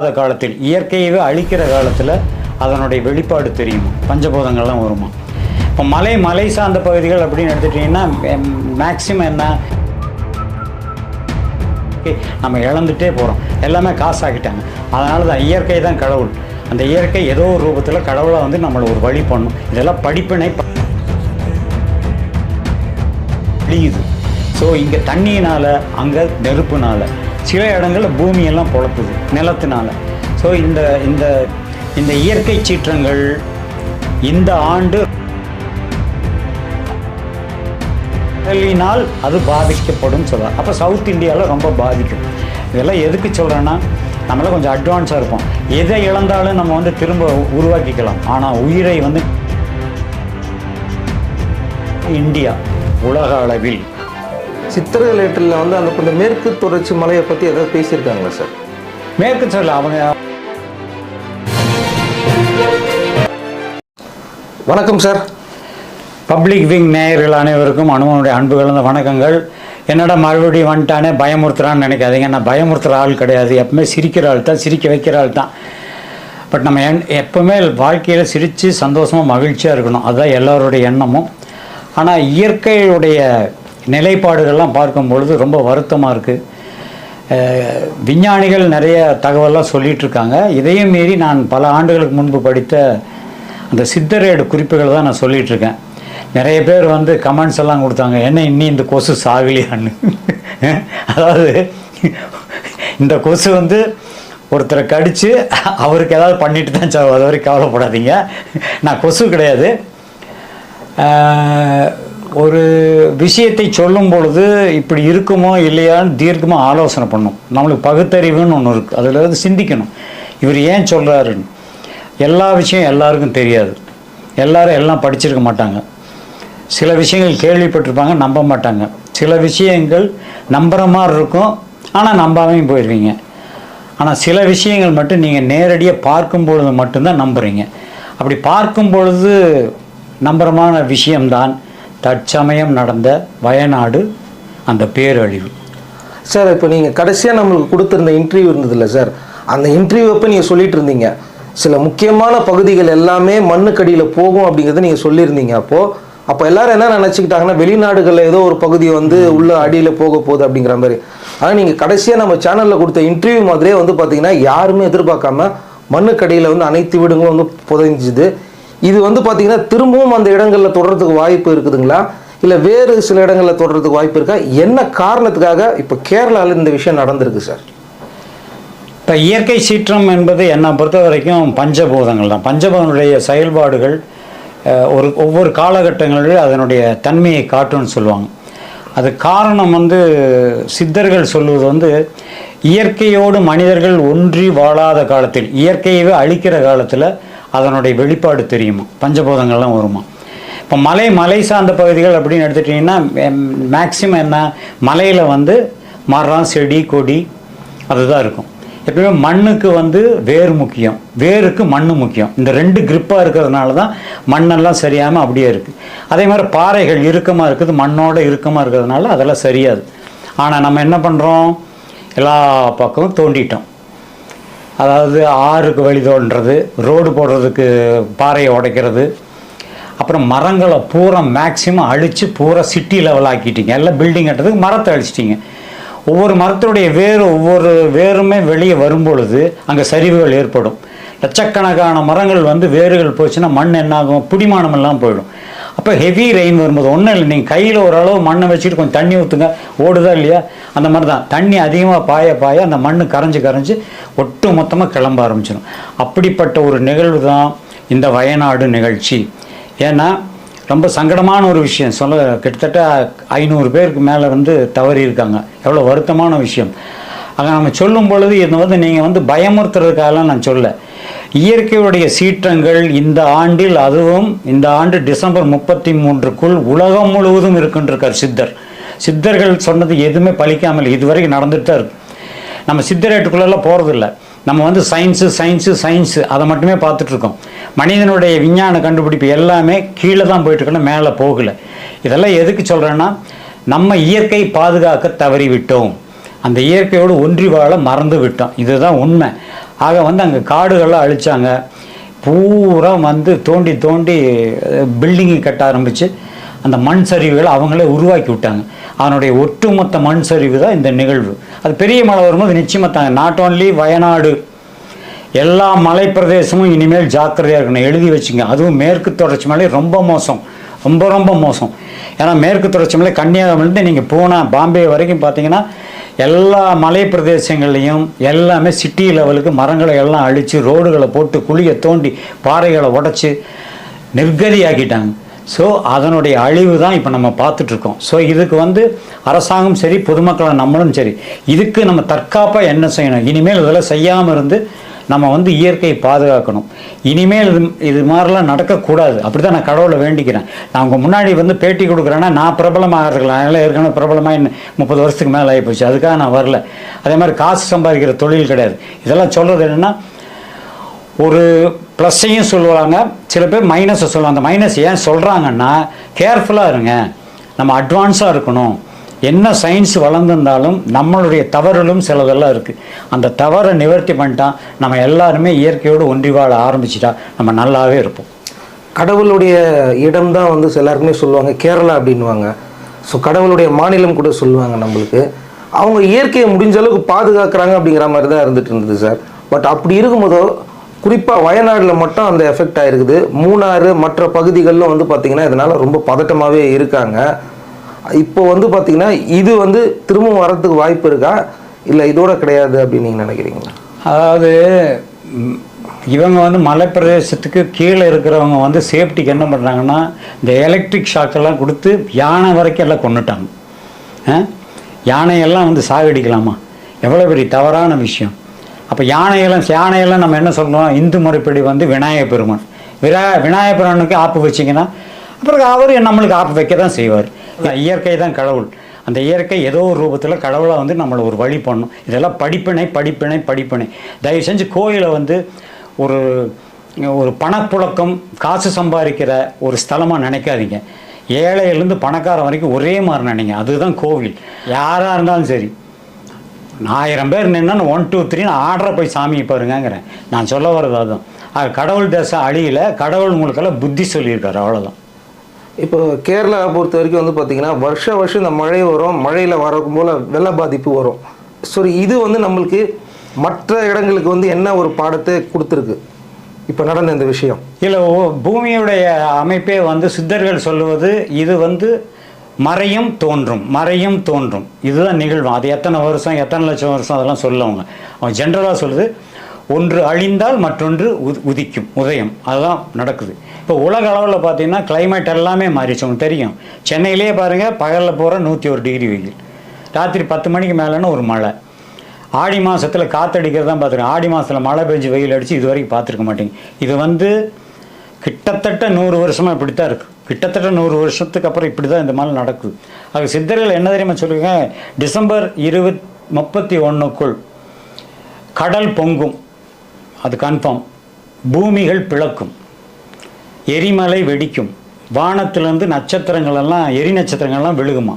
அந்த காலத்தில் இயற்கையவே அழிக்கிற காலத்தில் அதனுடைய வெளிப்பாடு தெரியுமா? பஞ்சபூதங்கள்லாம் வருமா? இப்போ மலை மலை சார்ந்த பகுதிகள் அப்படின்னு எடுத்துட்டிங்கன்னா மேக்சிமம் என்ன? நம்ம இழந்துட்டே போகிறோம் எல்லாமே காசாக்கிட்டாங்க. அதனால தான் இயற்கை தான் கடவுள். அந்த இயற்கை ஏதோ ஒரு ரூபத்தில் கடவுளை வந்து நம்மளை ஒரு வழி பண்ணும். இதெல்லாம் படிப்பினை அழியுது. ஸோ இங்கே தண்ணியினால் அங்கே நெருப்புனால் சில இடங்களில் பூமியெல்லாம் பொழப்புது நிலத்தினால. ஸோ இந்த இந்த இந்த இயற்கை சீற்றங்கள் இந்த ஆண்டு கடலினால் அது பாதிக்கப்படும் சொல்கிறார் அப்போ சவுத் இந்தியாவில் ரொம்ப பாதிக்கும். இதெல்லாம் எதுக்கு சொல்கிறேன்னா நம்மளாம் கொஞ்சம் அட்வான்ஸாக இருப்போம். எதை இழந்தாலும் நம்ம வந்து திரும்ப உருவாக்கிக்கலாம். ஆனால் உயிரை வந்து இந்தியா உலக அளவில் சித்திரங்கள் ஏற்றில் வந்து அந்த இந்த மேற்கு தொடர்ச்சி மலையை பற்றி ஏதாவது பேசியிருக்காங்களா சார்? மேற்கு சொல்ல அவங்க வணக்கம் சார். பப்ளிக் விங் நேயர்கள் அனைவருக்கும் அனுமனுடைய அன்பு கலந்த வணக்கங்கள். என்னடா மறுபடியும் வந்துட்டானே பயமுறுத்துறான்னு நினைக்காதீங்க. நான் பயமுறுத்துகிற ஆள் கிடையாது. எப்பவுமே சிரிக்கிற ஆள் தான் சிரிக்க வைக்கிற ஆள் தான். பட் நம்ம என் எப்பவுமே வாழ்க்கையில் சிரித்து சந்தோஷமாக மகிழ்ச்சியாக இருக்கணும். அதுதான் எல்லாருடைய எண்ணமும். ஆனால் இயற்கையுடைய நிலைப்பாடுகள்லாம் பார்க்கும் பொழுது ரொம்ப வருத்தமாக இருக்குது விஞ்ஞானிகள் நிறைய தகவல்லாம் சொல்லிகிட்ருக்காங்க இதையும் மீறி நான் பல ஆண்டுகளுக்கு முன்பு படித்த அந்த சித்தரேடு குறிப்புகளை தான் நான் சொல்லிகிட்ருக்கேன் இருக்கேன் நிறைய பேர் வந்து கமெண்ட்ஸ் எல்லாம் கொடுத்தாங்க. என்ன இன்னி இந்த கொசு சாகலையான்னு? அதாவது இந்த கொசு வந்து ஒருத்தரை கடித்து அவருக்கு ஏதாவது பண்ணிட்டு தான் சாவு. அது வரைக்கும் கவலைப்படாதீங்க. நான் கொசு கிடையாது. ஒரு விஷயத்தை சொல்லும் பொழுது இப்படி இருக்குமோ இல்லையான்னு தீர்க்கமாக ஆலோசனை பண்ணும். நம்மளுக்கு பகுத்தறிவுன்னு ஒன்று இருக்குது அதில் வந்து சிந்திக்கணும். இவர் ஏன் சொல்கிறாருன்னு எல்லா விஷயம் எல்லாருக்கும் தெரியாது. எல்லாரும் எல்லாம் படிச்சிருக்க மாட்டாங்க. சில விஷயங்கள் கேள்விப்பட்டிருப்பாங்க நம்ப மாட்டாங்க. சில விஷயங்கள் நம்புகிற மாதிரி இருக்கும். ஆனால் நம்பாமையும் போயிடுவீங்க ஆனால் சில விஷயங்கள் மட்டும் நீங்கள் நேரடியாக பார்க்கும் பொழுது மட்டும்தான் நம்புறீங்க. அப்படி பார்க்கும் பொழுது நம்புறமான விஷயம்தான். தற்சமயம் நடந்த வயநாடு அந்த பேரழிவு. சார் இப்போ நீங்கள் கடைசியாக நம்மளுக்கு கொடுத்துருந்த இன்டர்வியூ இருந்ததில்ல சார்? அந்த இன்டர்வியூ அப்போ நீங்கள் சொல்லிட்டு இருந்தீங்க சில முக்கியமான பகுதிகள் எல்லாமே மண்ணுக்கடியில் போகும் அப்படிங்கிறத நீங்கள் சொல்லியிருந்தீங்க அப்போது அப்போ எல்லாரும் என்ன நினச்சிக்கிட்டாங்கன்னா வெளிநாடுகளில் ஏதோ ஒரு பகுதி வந்து உள்ள அடியில் போக போகுது அப்படிங்கிற மாதிரி. ஆனால் நீங்கள் கடைசியாக நம்ம சேனலில் கொடுத்த இன்டர்வியூ மாதிரியே வந்து பார்த்தீங்கன்னா யாருமே எதிர்பார்க்காம மண்ணுக்கடியில் வந்து அனைத்து வீடுங்களும் வந்து புதைஞ்சுது. இது வந்து பார்த்தீங்கன்னா திரும்பவும் அந்த இடங்களில் தொடர்றதுக்கு வாய்ப்பு இருக்குதுங்களா? இல்லை வேறு சில இடங்களில் தொடர்றதுக்கு வாய்ப்பு இருக்கா? என்ன காரணத்துக்காக இப்போ கேரளாவில் இந்த விஷயம் நடந்திருக்கு சார்? இப்போ இயற்கை சீற்றம் என்பது என்னை பொறுத்த வரைக்கும் பஞ்சபூதங்கள் தான். பஞ்சபூதனுடைய செயல்பாடுகள் ஒரு ஒவ்வொரு காலகட்டங்களிலும் அதனுடைய தன்மையை காட்டும்னு சொல்லுவாங்க. அது காரணம் வந்து சித்தர்கள் சொல்வது வந்து இயற்கையோடு மனிதர்கள் ஒன்றி வாழாத காலத்தில் இயற்கையவே அழிக்கிற காலத்தில் அதனுடைய வெளிப்பாடு தெரியுமா? பஞ்சபூதங்கள்லாம் வருமா? இப்போ மலை மலை சார்ந்த பகுதிகள் அப்படின்னு எடுத்துட்டிங்கன்னா மேக்சிமம் என்ன? மலையில் வந்து மரம் செடி கொடி அதுதான் இருக்கும். எப்பயுமே மண்ணுக்கு வந்து வேர் முக்கியம். வேருக்கு மண் முக்கியம். இந்த ரெண்டு கிரிப்பாக இருக்கிறதுனால தான் மண்ணெல்லாம் சரியாமல் அப்படியே இருக்குது அதே மாதிரி பாறைகள் இறுக்கமாக இருக்குது மண்ணோட இறுக்கமாக இருக்கிறதுனால அதெல்லாம் சரியாது. ஆனால் நம்ம என்ன பண்ணுறோம் எல்லா பக்கமும் தோண்டிட்டோம். அதாவது ஆறுக்கு வழி தோன்றது ரோடு போடுறதுக்கு பாறையை உடைக்கிறது. அப்புறம் மரங்களை பூரா மேக்சிமம் அழித்து பூரா சிட்டி லெவல் ஆக்கிட்டீங்க. எல்லாம் பில்டிங் கட்டுறதுக்கு மரத்தை அழிச்சிட்டிங்க. ஒவ்வொரு மரத்தினுடைய வேர் ஒவ்வொரு வேருமே வெளியே வரும்பொழுது அங்கே சரிவுகள் ஏற்படும். லட்சக்கணக்கான மரங்கள் வந்து வேர்கள் போச்சுன்னா மண் என்னாகும்? பிடிமானம் எல்லாம் போயிடும். அப்போ ஹெவி ரெயின் வரும்போது ஒன்றும் இல்லை. நீங்கள் கையில் ஓரளவு மண்ணை வச்சுட்டு கொஞ்சம் தண்ணி ஊற்றுங்க ஓடுதா இல்லையா? அந்த மாதிரி தான் தண்ணி அதிகமாக பாய பாய அந்த மண் கரைஞ்சு கரைஞ்சி ஒட்டு மொத்தமாக கிளம்ப ஆரம்பிச்சிடும் அப்படிப்பட்ட ஒரு நிகழ்வு தான் இந்த வயநாடு நிகழ்ச்சி. ஏன்னா ரொம்ப சங்கடமான ஒரு விஷயம். சொல்ல கிட்டத்தட்ட ஐநூறு பேருக்கு மேலே வந்து தவறி இருக்காங்க. எவ்வளோ வருத்தமான விஷயம். அங்கே நம்ம சொல்லும் பொழுது இது வந்து நீங்கள் வந்து பயமுறுத்துறதுக்காகலாம் நான் சொல்ல. இயற்கையுடைய சீற்றங்கள் இந்த ஆண்டில் அதுவும் இந்த ஆண்டு டிசம்பர் முப்பத்தி மூன்றுக்குள் உலகம் முழுவதும் இருக்கின்றிருக்கார் சித்தர். சித்தர்கள் சொன்னது எதுவுமே பழிக்காமல் இதுவரைக்கும் நடந்துட்டு தான் இருக்கும் நம்ம சித்தரேட்டுக்குள்ளெல்லாம் போகிறதில்ல நம்ம வந்து சயின்ஸு சயின்ஸு சயின்ஸு அதை மட்டுமே பார்த்துட்ருக்கோம் மனிதனுடைய விஞ்ஞான கண்டுபிடிப்பு எல்லாமே கீழே தான் போயிட்டுருக்கணும் மேலே போகலை. இதெல்லாம் எதுக்கு சொல்கிறேன்னா நம்ம இயற்கை பாதுகாக்க தவறிவிட்டோம். அந்த இயற்கையோடு ஒன்றி வாழ மறந்து விட்டோம். இதுதான் உண்மை. ஆக வந்து அங்கே காடுகள்லாம் அழிச்சாங்க. பூரா வந்து தோண்டி தோண்டி பில்டிங்கு கட்ட ஆரம்பித்து அந்த மண் சரிவுகளை அவங்களே உருவாக்கி விட்டாங்க. அதனுடைய ஒட்டுமொத்த மண் சரிவு தான் இந்த நிகழ்வு. அது பெரிய மழை வரும்போது நிச்சயமாக தாங்க. நாட் ஓன்லி வயநாடு எல்லா மலை பிரதேசமும் இனிமேல் ஜாக்கிரதையாக இருக்கணும். எழுதி வச்சுங்க. அதுவும் மேற்கு தொடர்ச்சி மலை ரொம்ப மோசம். ரொம்ப ரொம்ப மோசம். ஏன்னா மேற்கு தொடர்ச்சி மலை கன்னியாகுமரிலேருந்து நீங்கள் போனால் பாம்பே வரைக்கும் பார்த்தீங்கன்னா எல்லா மலை பிரதேசங்கள்லையும் எல்லாமே சிட்டி லெவலுக்கு மரங்களை எல்லாம் அழித்து ரோடுகளை போட்டு குழியை தோண்டி பாறைகளை உடச்சி நிர்கதியாக்கிட்டாங்க. ஸோ அதனுடைய அழிவு தான் இப்போ நம்ம பார்த்துட்ருக்கோம். ஸோ இதுக்கு வந்து அரசாங்கம் சரி பொதுமக்களை நம்மளும் சரி இதுக்கு நம்ம தற்காப்பாக என்ன செய்யணும்? இனிமேல் இதெல்லாம் செய்யாமல் இருந்து நம்ம வந்து இயற்கையை பாதுகாக்கணும். இனிமேல் இது இது மாதிரிலாம் நடக்கக்கூடாது. அப்படி தான் நான் கடவுளை வேண்டிக்கிறேன். நான் உங்கள் முன்னாடி வந்து பேட்டி கொடுக்குறேன்னா நான் பிரபலமாக இருக்கலாம் அதனால் ஏற்கனவே பிரபலமாக என்ன முப்பது வருஷத்துக்கு மேலே ஆகிப்போச்சு அதுக்காக நான் வரல. அதே மாதிரி காசு சம்பாதிக்கிற தொழில் கிடையாது. இதெல்லாம் சொல்கிறது என்னென்னா ஒரு ப்ளஸ்ஸையும் சொல்லுவாங்க. சில பேர் மைனஸை சொல்லுவாங்க. அந்த மைனஸ் ஏன் சொல்கிறாங்கன்னா கேர்ஃபுல்லாக இருங்க. நம்ம அட்வான்ஸாக இருக்கணும். என்ன சயின்ஸ் வளர்ந்துருந்தாலும் நம்மளுடைய தவறுகளும் சிலதெல்லாம் இருக்குது அந்த தவறை நிவர்த்தி பண்ணிட்டா நம்ம எல்லாருமே இயற்கையோடு ஒன்றி வாழ ஆரம்பிச்சிட்டா நம்ம நல்லாவே இருப்போம். கடவுளுடைய இடம் தான் வந்து எல்லாருக்குமே சொல்லுவாங்க கேரளா அப்படின்வாங்க ஸோ கடவுளுடைய மாநிலம் கூட சொல்லுவாங்க நம்மளுக்கு. அவங்க இயற்கையை முடிஞ்ச அளவுக்கு பாதுகாக்கிறாங்க அப்படிங்கிற மாதிரி தான் இருந்துட்டு இருந்தது சார். பட் அப்படி இருக்கும்போதோ குறிப்பாக வயநாட்டில் மட்டும் அந்த எஃபெக்ட் ஆகிருக்குது மூணாறு மற்ற பகுதிகளிலும் வந்து பார்த்திங்கன்னா இதனால் ரொம்ப பதட்டமாகவே இருக்காங்க. இப்போ வந்து பார்த்திங்கன்னா இது வந்து திரும்பவும் வரதுக்கு வாய்ப்பு இருக்கா? இல்லை இதோட கிடையாது அப்படின்னு நீங்கள் நினைக்கிறீங்களா? அதாவது இவங்க வந்து மலைப்பிரதேசத்துக்கு கீழே இருக்கிறவங்க வந்து சேஃப்டிக்கு என்ன பண்ணுறாங்கன்னா இந்த எலக்ட்ரிக் ஷாக்கெல்லாம் கொடுத்து யானை வரைக்கும் எல்லாம் கொண்டுட்டாங்க யானையெல்லாம் வந்து சாகடிக்கலாமா? எவ்வளோ பெரிய தவறான விஷயம். அப்போ யானையெல்லாம் யானையெல்லாம் நம்ம என்ன சொல்லணும் இந்து முறைப்படி வந்து விநாயகப் பெருமான். விரா விநாயகப் பெருமானுக்கு ஆப்பு வச்சிங்கன்னா அப்புறம் அவர் நம்மளுக்கு ஆப்பு வைக்க தான் செய்வார் இயற்கை தான் கடவுள். அந்த இயற்கை ஏதோ ஒரு ரூபத்தில் கடவுளாக வந்து நம்மளை ஒரு வழி பண்ணும். இதெல்லாம் படிப்பினை படிப்பினை படிப்பினை. தயவு செஞ்சு கோயிலை வந்து ஒரு ஒரு பணப்புழக்கம் காசு சம்பாதிக்கிற ஒரு ஸ்தலமாக நினைக்காதீங்க. ஏழையிலேருந்து பணக்காரன் வரைக்கும் ஒரே மாதிரி நினைங்க. அதுதான் கோவில். யாராக இருந்தாலும் சரி. ஆயிரம் பேர் நின்னா ஒன் டூ த்ரீன்னு ஆர்டரை போய் சாமியை பாருங்கங்கிறேன். நான் சொல்ல வர்றது அதுதான். அது கடவுள் தேசம் அழியல கடவுள் உங்களுக்கெல்லாம் புத்தி சொல்லியிருக்காரு அவ்வளோதான் இப்போ கேரளாவை பொறுத்த வரைக்கும் வந்து பார்த்தீங்கன்னா வருஷ வருஷம் இந்த மழை வரும் மழையில் வரக்கும் போல் வெள்ள பாதிப்பு வரும். சரி இது வந்து நம்மளுக்கு மற்ற இடங்களுக்கு வந்து என்ன ஒரு பாடத்தை கொடுத்துருக்கு? இப்போ நடந்த இந்த விஷயம். இல்லை பூமியுடைய அமைப்பே வந்து சித்தர்கள் சொல்லுவது இது வந்து மறையும் தோன்றும் மறையும் தோன்றும். இதுதான் நிகழ்வு. அது எத்தனை வருஷம் எத்தனை லட்சம் வருஷம் அதெல்லாம் சொல்லுவாங்க. அவன் ஜென்ரலாக சொல்லுது ஒன்று அழிந்தால் மற்றொன்று உ உதிக்கும் உதயம். அதுதான் நடக்குது. இப்போ உலக அளவில் பார்த்தீங்கன்னா கிளைமேட் எல்லாமே மாறிச்சு உங்களுக்கு தெரியும். சென்னையிலேயே பாருங்கள் பகலில் போகிற நூற்றி ஒரு டிகிரி வெயில். ராத்திரி பத்து மணிக்கு மேலேன்னு ஒரு மழை. ஆடி மாதத்தில் காற்றடிக்கிறது தான் பார்த்துருக்கேன் ஆடி மாதத்தில் மழை பெஞ்சு வெயில் அடித்து இது வரைக்கும் பார்த்துருக்க மாட்டேங்க. இது வந்து கிட்டத்தட்ட நூறு வருஷமாக இப்படி தான் இருக்குது கிட்டத்தட்ட நூறு வருஷத்துக்கு அப்புறம் இப்படி தான் இந்த மாதிரி நடக்குது. அது சித்தர்கள் என்ன தெரியுமா சொல்லுங்க டிசம்பர் இருபத் முப்பத்தி ஒன்றுக்குள் கடல் பொங்கும். அது கன்ஃபார்ம் பூமிகள் பிளக்கும். எரிமலை வெடிக்கும். வானத்திலேருந்து நட்சத்திரங்கள் எல்லாம் எரி நட்சத்திரங்கள்லாம் விழுகுமா?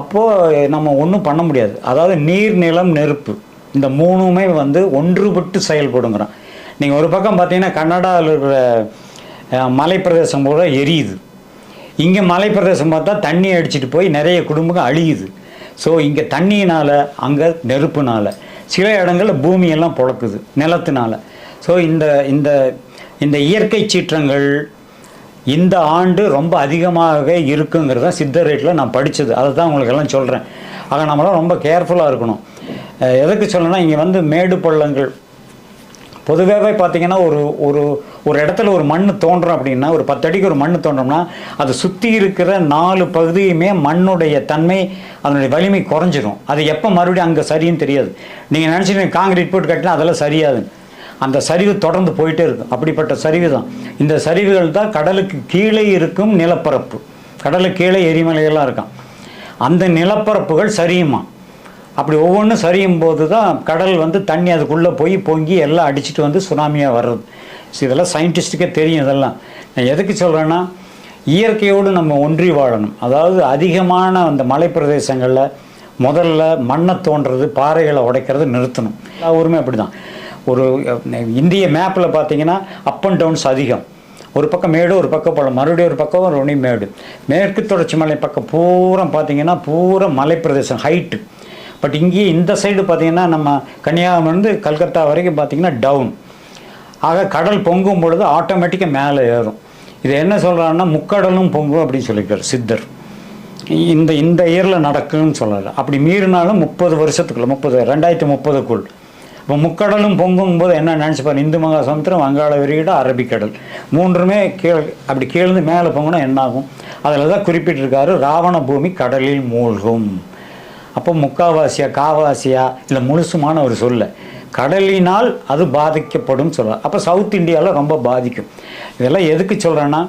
அப்போது நம்ம ஒன்றும் பண்ண முடியாது. அதாவது நீர் நிலம் நெருப்பு. இந்த மூணுமே வந்து ஒன்றுபட்டு செயல்படுங்கிறான். நீங்கள் ஒரு பக்கம் பார்த்தீங்கன்னா கன்னடாவில் இருக்கிற மலைப்பிரதேசம் கூட எரியுது. இங்கே மலைப்பிரதேசம் பார்த்தா தண்ணி அடிச்சிட்டு போய் நிறைய குடும்பங்கள் அழியுது. ஸோ இங்கே தண்ணியினால் அங்கே நெருப்புனால் சில இடங்களில் பூமியெல்லாம் புழக்குது நிலத்தினால். ஸோ இந்த இந்த இந்த இயற்கை சீற்றங்கள் இந்த ஆண்டு ரொம்ப அதிகமாக இருக்குங்கிறத சித்த ரேட்டில் நான் படித்தது அதை தான் உங்களுக்கெல்லாம் சொல்கிறேன் ஆக நம்மளாம் ரொம்ப கேர்ஃபுல்லாக இருக்கணும். எதுக்கு சொல்லணும்னா இங்கே வந்து மேடு பள்ளங்கள் பொதுவாகவே பார்த்தீங்கன்னா ஒரு ஒரு ஒரு இடத்துல ஒரு மண் தோன்றும் அப்படின்னா ஒரு பத்து அடிக்கு ஒரு மண் தோன்றோம்னா அது சுற்றி இருக்கிற நாலு பகுதியுமே மண்ணுடைய தன்மை அதனுடைய வலிமை குறைஞ்சிரும். அது எப்போ மறுபடியும் அங்கே சரின்னு தெரியாது. நீங்கள் நினச்சிட்டு காங்கிரீட் போட்டு கட்டினா அதெல்லாம் சரியாது. அந்த சரிவு தொடர்ந்து போயிட்டே இருக்கும். அப்படிப்பட்ட சரிவு தான் இந்த சரிவுகள் தான் கடலுக்கு கீழே இருக்கும் நிலப்பரப்பு. கடலுக்கு கீழே எரிமலைகள்லாம் இருக்கான் அந்த நிலப்பரப்புகள் சரியுமா? அப்படி ஒவ்வொன்றும் சரியும் போது தான் கடல் வந்து தண்ணி அதுக்குள்ளே போய் பொங்கி எல்லாம் அடிச்சுட்டு வந்து சுனாமியாக வர்றது. ஸோ இதெல்லாம் சயின்டிஸ்ட்டுக்கே தெரியும் இதெல்லாம். நான் எதுக்கு சொல்கிறேன்னா இயற்கையோடு நம்ம ஒன்றி வாழணும். அதாவது அதிகமான அந்த மலைப்பிரதேசங்களில் முதல்ல மண்ணை தோன்றது பாறைகளை உடைக்கிறது நிறுத்தணும். எல்லா ஊருமே அப்படி தான் ஒரு இந்திய மேப்பில் பார்த்தீங்கன்னா அப் அண்ட் டவுன்ஸ் அதிகம். ஒரு பக்கம் மேடு ஒரு பக்கம் பழம் மறுபடியும் ஒரு பக்கம் ஒரு மேடு. மேற்கு தொடர்ச்சி மலை பக்கம் பூரா பார்த்தீங்கன்னா பூரா மலைப்பிரதேசம் ஹைட்டு பட் இங்கே இந்த சைடு பார்த்தீங்கன்னா நம்ம கன்னியாகுமரிலேருந்து கல்கத்தா வரைக்கும் பார்த்தீங்கன்னா டவுன். ஆக கடல் பொங்கும் பொழுது ஆட்டோமேட்டிக்காக மேலே ஏறும். இது என்ன சொல்கிறாங்கன்னா முக்கடலும் பொங்கும் அப்படின்னு சொல்லியிருக்காரு சித்தர். இந்த இந்த இயரில் நடக்குன்னு சொல்லலை அப்படி மீறினாலும் முப்பது வருஷத்துக்குள்ள முப்பது ரெண்டாயிரத்தி முப்பதுக்குள். இப்போ முக்கடலும் பொங்கும் போது என்ன நினச்சிப்பார்? இந்து மகா சமுத்திரம் வங்காள விரிகிட அரபிக்கடல் மூன்றுமே கீழ் அப்படி கீழ்ந்து மேலே பொங்கினா என்னாகும்? அதில் தான் குறிப்பிட்டிருக்காரு ராவண பூமி கடலில் மூழ்கும். அப்போ முக்காவாசியா காவாசியா இல்லை முழுசுமான ஒரு சொல்ல. கடலினால் அது பாதிக்கப்படும் சொல்கிறார் அப்போ சவுத் இந்தியாவில் ரொம்ப பாதிக்கும். இதெல்லாம் எதுக்கு சொல்கிறேன்னா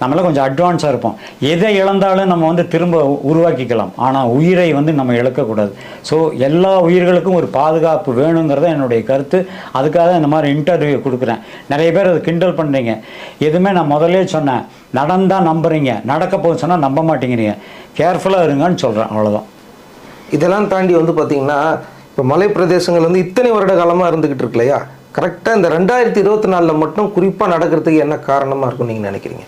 நம்மளாம் கொஞ்சம் அட்வான்ஸாக இருப்போம். எதை இழந்தாலும் நம்ம வந்து திரும்ப உருவாக்கிக்கலாம். ஆனால் உயிரை வந்து நம்ம இழக்கக்கூடாது. ஸோ எல்லா உயிர்களுக்கும் ஒரு பாதுகாப்பு வேணுங்கிறத என்னுடைய கருத்து. அதுக்காக இந்த மாதிரி இன்டர்வியூ கொடுக்குறேன். நிறைய பேர் அது கிண்டல் பண்ணுறீங்க எதுவுமே நான் முதல்லே சொன்னேன். நடந்தால் நம்புறீங்க. நடக்க போகுது சொன்னால் நம்ப மாட்டேங்கிறீங்க. கேர்ஃபுல்லாக இருங்கன்னு சொல்கிறேன் அவ்வளோதான் இதெல்லாம் தாண்டி வந்து பார்த்தீங்கன்னா இப்போ மலை பிரதேசங்கள் வந்து இத்தனை வருட காலமாக இருந்துக்கிட்டு இருக்கு இல்லையா? கரெக்டாக இந்த ரெண்டாயிரத்தி இருபத்தி நாலில் மட்டும் குறிப்பாக நடக்கிறதுக்கு என்ன காரணமாக இருக்கும் நீங்கள் நினைக்கிறீங்க?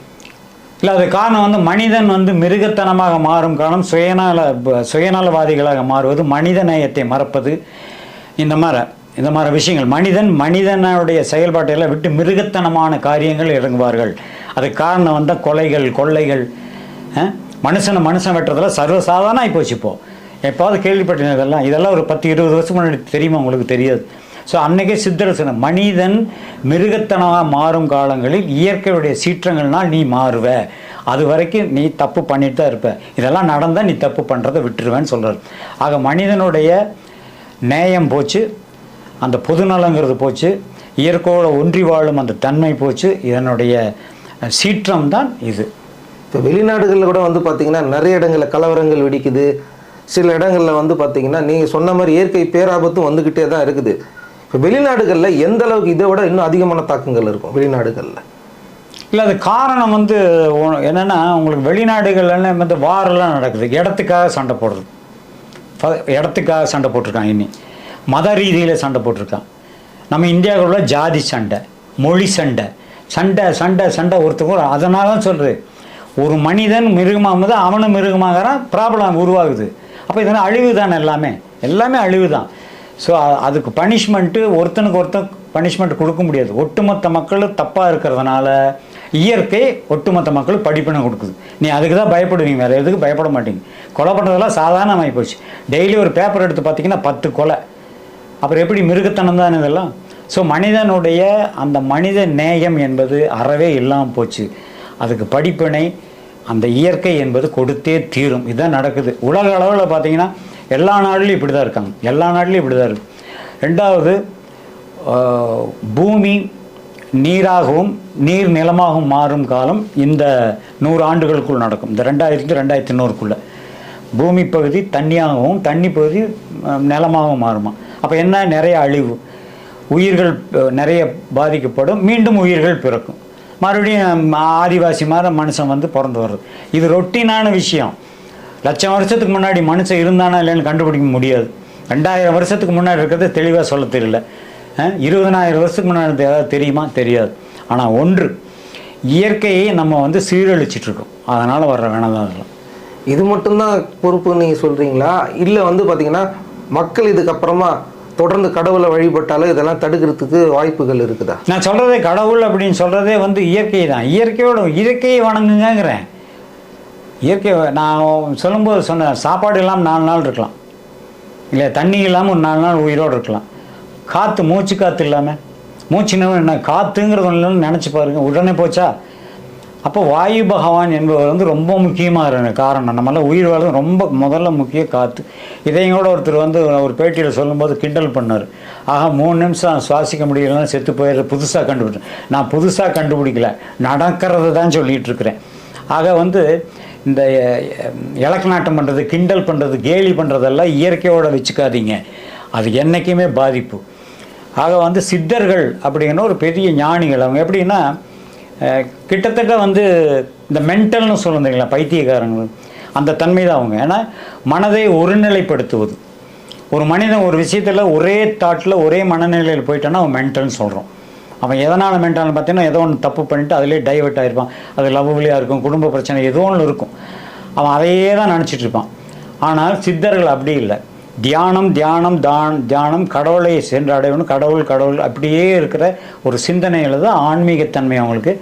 இல்லை அது காரணம் வந்து மனிதன் வந்து மிருகத்தனமாக மாறும் காரணம் சுயநல சுயநலவாதிகளாக மாறுவது மனித நேயத்தை மறப்பது இந்த மாதிரி இந்த மாதிரி விஷயங்கள். மனிதன் மனிதனுடைய செயல்பாட்டையெல்லாம் விட்டு மிருகத்தனமான காரியங்கள் இறங்குவார்கள். அது காரணம் வந்தால் கொலைகள் கொள்ளைகள் மனுஷனை மனுஷன் வெட்டுறதுல சர்வசாதாரணம் ஆகி போச்சு இப்போது எப்பாவது கேள்விப்பட்டேன் இதெல்லாம். இதெல்லாம் ஒரு பத்து இருபது வருஷம் முன்னாடி தெரியுமா உங்களுக்கு தெரியாது. ஸோ அன்னைக்கே சித்தரசன மனிதன் மிருகத்தனமாக மாறும் காலங்களில் இயற்கையுடைய சீற்றங்கள்னால் நீ மாறுவ. அது வரைக்கும் நீ தப்பு பண்ணிட்டு தான் இருப்ப. இதெல்லாம் நடந்தால் நீ தப்பு பண்ணுறதை விட்டுருவேன்னு சொல்கிறார் ஆக மனிதனுடைய நேயம் போச்சு அந்த பொதுநலங்கிறது போச்சு இயற்கையோடு ஒன்றி வாழும் அந்த தன்மை போச்சு இதனுடைய சீற்றம் தான் இது. இப்போ வெளிநாடுகளில் கூட வந்து பார்த்திங்கன்னா நிறைய இடங்களில் கலவரங்கள் வெடிக்குது. சில இடங்களில் வந்து பார்த்திங்கன்னா நீங்கள் சொன்ன மாதிரி இயற்கை பேராபத்தும் வந்துக்கிட்டே தான் இருக்குது. இப்போ வெளிநாடுகளில் எந்த அளவுக்கு இதை விட இன்னும் அதிகமான தாக்கங்கள் இருக்கும் வெளிநாடுகளில்? இல்லை அது காரணம் வந்து என்னென்னா உங்களுக்கு வெளிநாடுகள்லாம் வந்து வாரெல்லாம் நடக்குது. இடத்துக்காக சண்டை போடுறது. இடத்துக்காக சண்டை போட்டிருக்கான் இனி. மத ரீதியில் சண்டை போட்டிருக்கான் நம்ம இந்தியாவுக்குள்ள ஜாதி சண்டை மொழி சண்டை சண்டை சண்டை சண்டை ஒருத்தர் அதனால தான் சொல்கிறது ஒரு மனிதன் மிருகமாக போது அவனும் மிருகமாகறான் ப்ராப்ளம் உருவாகுது. அப்போ இதெல்லாம் அழிவு தானே எல்லாமே. எல்லாமே அழிவு தான் ஸோ அதுக்கு பனிஷ்மெண்ட்டு ஒருத்தனுக்கு ஒருத்தன் பனிஷ்மெண்ட் கொடுக்க முடியாது. ஒட்டுமொத்த மக்கள் தப்பாக இருக்கிறதுனால இயற்கை ஒட்டுமொத்த மக்களுக்கு படிப்பினை கொடுக்குது. நீ அதுக்கு தான் பயப்படுவீங்க. வேறு எதுக்கு பயப்பட மாட்டீங்க. கொலை பண்ணுறதெல்லாம் சாதாரணமாகி போச்சு. டெய்லி ஒரு பேப்பர் எடுத்து பார்த்தீங்கன்னா பத்து கொலை. அப்புறம் எப்படி மிருகத்தனம் தான் இதெல்லாம்? ஸோ மனிதனுடைய அந்த மனித நேயம் என்பது அறவே இல்லாமல் போச்சு. அதுக்கு படிப்பினை அந்த இயற்கை என்பது கொடுத்தே தீரும். இதுதான் நடக்குது. உலக அளவில் பார்த்தீங்கன்னா எல்லா நாடுலையும் இப்படி தான் இருக்காங்க. எல்லா நாடுலையும் இப்படி தான் இருக்கு. ரெண்டாவது பூமி நீராகவும் நீர் நிலமாகவும் மாறும் காலம் இந்த நூறு ஆண்டுகளுக்குள் நடக்கும். இந்த ரெண்டாயிரத்து ரெண்டாயிரத்தி நூறுக்குள்ளே. பூமி பகுதி தண்ணியாகவும் தண்ணி பகுதி நிலமாகவும் மாறுமா. அப்போ என்ன? நிறைய அழிவு. உயிர்கள் நிறைய பாதிக்கப்படும். மீண்டும் உயிர்கள் பிறக்கும். மறுபடியும் ஆதிவாசி மாதிரி மனுஷன் வந்து பிறந்து வர்றது. இது ரொட்டீனான விஷயம். லட்சம் வருஷத்துக்கு முன்னாடி மனுஷன் இருந்தானா இல்லைன்னு கண்டுபிடிக்க முடியாது. ரெண்டாயிரம் வருஷத்துக்கு முன்னாடி இருக்கிறது தெளிவாக சொல்ல தெரியல. இருபதனாயிரம் வருஷத்துக்கு முன்னாடி ஏதாவது தெரியுமா? தெரியாது. ஆனால் ஒன்று இயற்கையை நம்ம வந்து சீரழிச்சிட்டு இருக்கோம் அதனால் வர்ற வேணாம் தான் இது மட்டும்தான் பொறுப்புன்னு நீங்கள் சொல்கிறீங்களா இல்லை வந்து பார்த்தீங்கன்னா மக்கள் இதுக்கப்புறமா தொடர்ந்து கடவுளை வழிபட்டாலும் இதெல்லாம் தடுக்கிறதுக்கு வாய்ப்புகள் இருக்குதா? நான் சொல்கிறதே கடவுள் அப்படின்னு சொல்கிறதே வந்து இயற்கை தான். இயற்கையோட இயற்கையை வணங்குங்கிறேன் இயற்கை நான் சொல்லும்போது சொன்னேன் சாப்பாடு இல்லாமல் நாலு நாள் இருக்கலாம். இல்லை தண்ணி இல்லாமல் ஒரு நாலு நாள் உயிரோடு இருக்கலாம். காற்று மூச்சு காற்று இல்லாமல் மூச்சுனா என்ன? காற்றுங்கிறது ஒன்று நினச்சி பாருங்க. உடனே போச்சா? அப்போ வாயு பகவான் என்பவர் வந்து ரொம்ப முக்கியமாக காரணம் நம்மளால் உயிர் வாழ்றது ரொம்ப முதல்ல முக்கிய காற்று இதையும் கூட ஒருத்தர் வந்து ஒரு பேட்டியில் சொல்லும்போது கிண்டல் பண்ணார். ஆக மூணு நிமிஷம் சுவாசிக்க முடியலன்னா செத்து போயிடுற புதுசாக கண்டுபிடிச்சேன் நான் புதுசாக கண்டுபிடிக்கல. நடக்கிறது தான் சொல்லிகிட்டு இருக்கிறேன். ஆக வந்து இந்த இலக்கநாட்டம் பண்ணுறது கிண்டல் பண்ணுறது கேலி பண்ணுறதெல்லாம் இயற்கையோடு வச்சுக்காதீங்க. அது என்றைக்குமே பாதிப்பு. ஆக வந்து சித்தர்கள் அப்படிங்கிற ஒரு பெரிய ஞானிகள். அவங்க எப்படின்னா கிட்டத்தட்ட வந்து இந்த மென்டல்னு சொல்லுறீங்களா பைத்தியக்காரங்கள் அந்த தன்மை தான் அவங்க. ஏன்னா மனதை ஒருநிலைப்படுத்துவது. ஒரு மனிதன் ஒரு விஷயத்தில் ஒரே தாட்டில் ஒரே மனநிலையில் போயிட்டான்னா அவன் மென்டல்னு சொல்கிறோம் அவன் எதனால் மென்டல்னு பார்த்தீங்கன்னா ஏதோ ஒன்று தப்பு பண்ணிட்டு அதிலே டைவெர்ட் ஆகிருப்பான் அது லவ்லியாக இருக்கும் குடும்ப பிரச்சனை ஏதோ ஒன்று இருக்கும். அவன் அதையே தான் நினச்சிட்டு இருப்பான். ஆனால் சித்தர்கள் அப்படி இல்லை. தியானம் தியானம் தான் தியானம் கடவுளை சென்றடையணும் கடவுள் கடவுள் அப்படியே இருக்கிற ஒரு சிந்தனையில் தான் ஆன்மீகத்தன்மை அவங்களுக்கு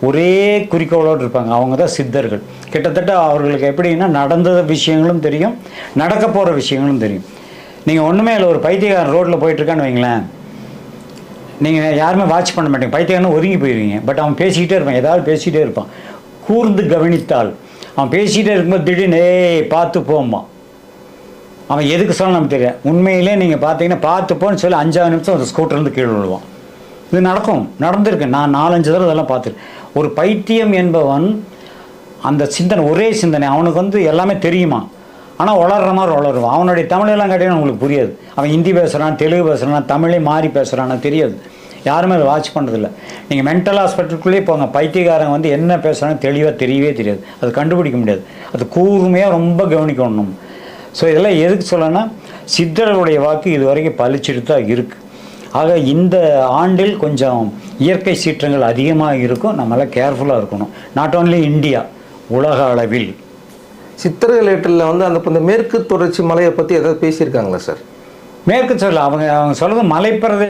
ஒரே குறிக்கோளோடு இருப்பாங்க. அவங்க தான் சித்தர்கள். கிட்டத்தட்ட அவர்களுக்கு எப்படின்னா நடந்த விஷயங்களும் தெரியும் நடக்க போகிற விஷயங்களும் தெரியும். நீங்கள் ஒன்றுமே இல்லை ஒரு பைத்தியக்காரன் ரோட்டில் போயிட்டுருக்கான்னு வைங்களேன். நீங்கள் யாருமே வாட்ச் பண்ண மாட்டீங்க. பைத்தியக்காரன் ஒதுங்கி போயிருவீங்க. பட் அவன் பேசிக்கிட்டே இருப்பான். ஏதாவது பேசிக்கிட்டே இருப்பான். கூர்ந்து கவனித்தால். அவன் பேசிக்கிட்டே இருக்கும்போது திடீர்னு ஏய் பார்த்து போம்மா. அவன் எதுக்கு சொல்ல நமக்கு தெரியாது. உண்மையிலே நீங்கள் பார்த்தீங்கன்னா பார்த்துப்போன்னு சொல்லி அஞ்சாறு நிமிஷம் அந்த ஸ்கூட்டர்லேருந்து கீழே விழுவான். இது நடக்கும். நடந்திருக்கு. நான் நாலஞ்சு தடவை இதெல்லாம் பார்த்துருக்கேன். ஒரு பைத்தியம் என்பவன் அந்த சிந்தனை ஒரே சிந்தனை. அவனுக்கு வந்து எல்லாமே தெரியுமா? ஆனால் உளர்ற மாதிரி உளருவான். அவனுடைய தமிழெல்லாம் கேட்டீங்கன்னா உங்களுக்கு புரியாது. அவன் ஹிந்தி பேசுகிறான் தெலுங்கு பேசுகிறான் தமிழே மாறி பேசுகிறான்னா தெரியாது. யாருமே அதை வாட்ச் பண்ணுறதில்ல நீங்கள் மென்டல் ஹாஸ்பிட்டலுக்குள்ளேயே போங்க. பைத்தியக்காரங்க வந்து என்ன பேசுகிறாங்க தெளிவாக தெரியவே தெரியாது. அது கண்டுபிடிக்க முடியாது. அது கூர்மையாக ரொம்ப கவனிக்கணும். ஸோ இதெல்லாம் எதுக்கு சொல்லனா சித்தர்களுடைய வாக்கு இது வரைக்கும் பளிச்சுட்டு தான் இருக்குது ஆக இந்த ஆண்டில் கொஞ்சம் இயற்கை சீற்றங்கள் அதிகமாக இருக்கும். நம்மளாம் கேர்ஃபுல்லாக இருக்கணும். நாட் ஓன்லி இந்தியா உலக அளவில். சித்தர்கள் ஏட்டில் வந்து அந்த இந்த மேற்கு தொடர்ச்சி மலையை பற்றி ஏதாவது பேசியிருக்காங்களா சார்? மேற்கு சொல்ல அவங்க அவங்க சொல்கிறது மலைப்பிரதே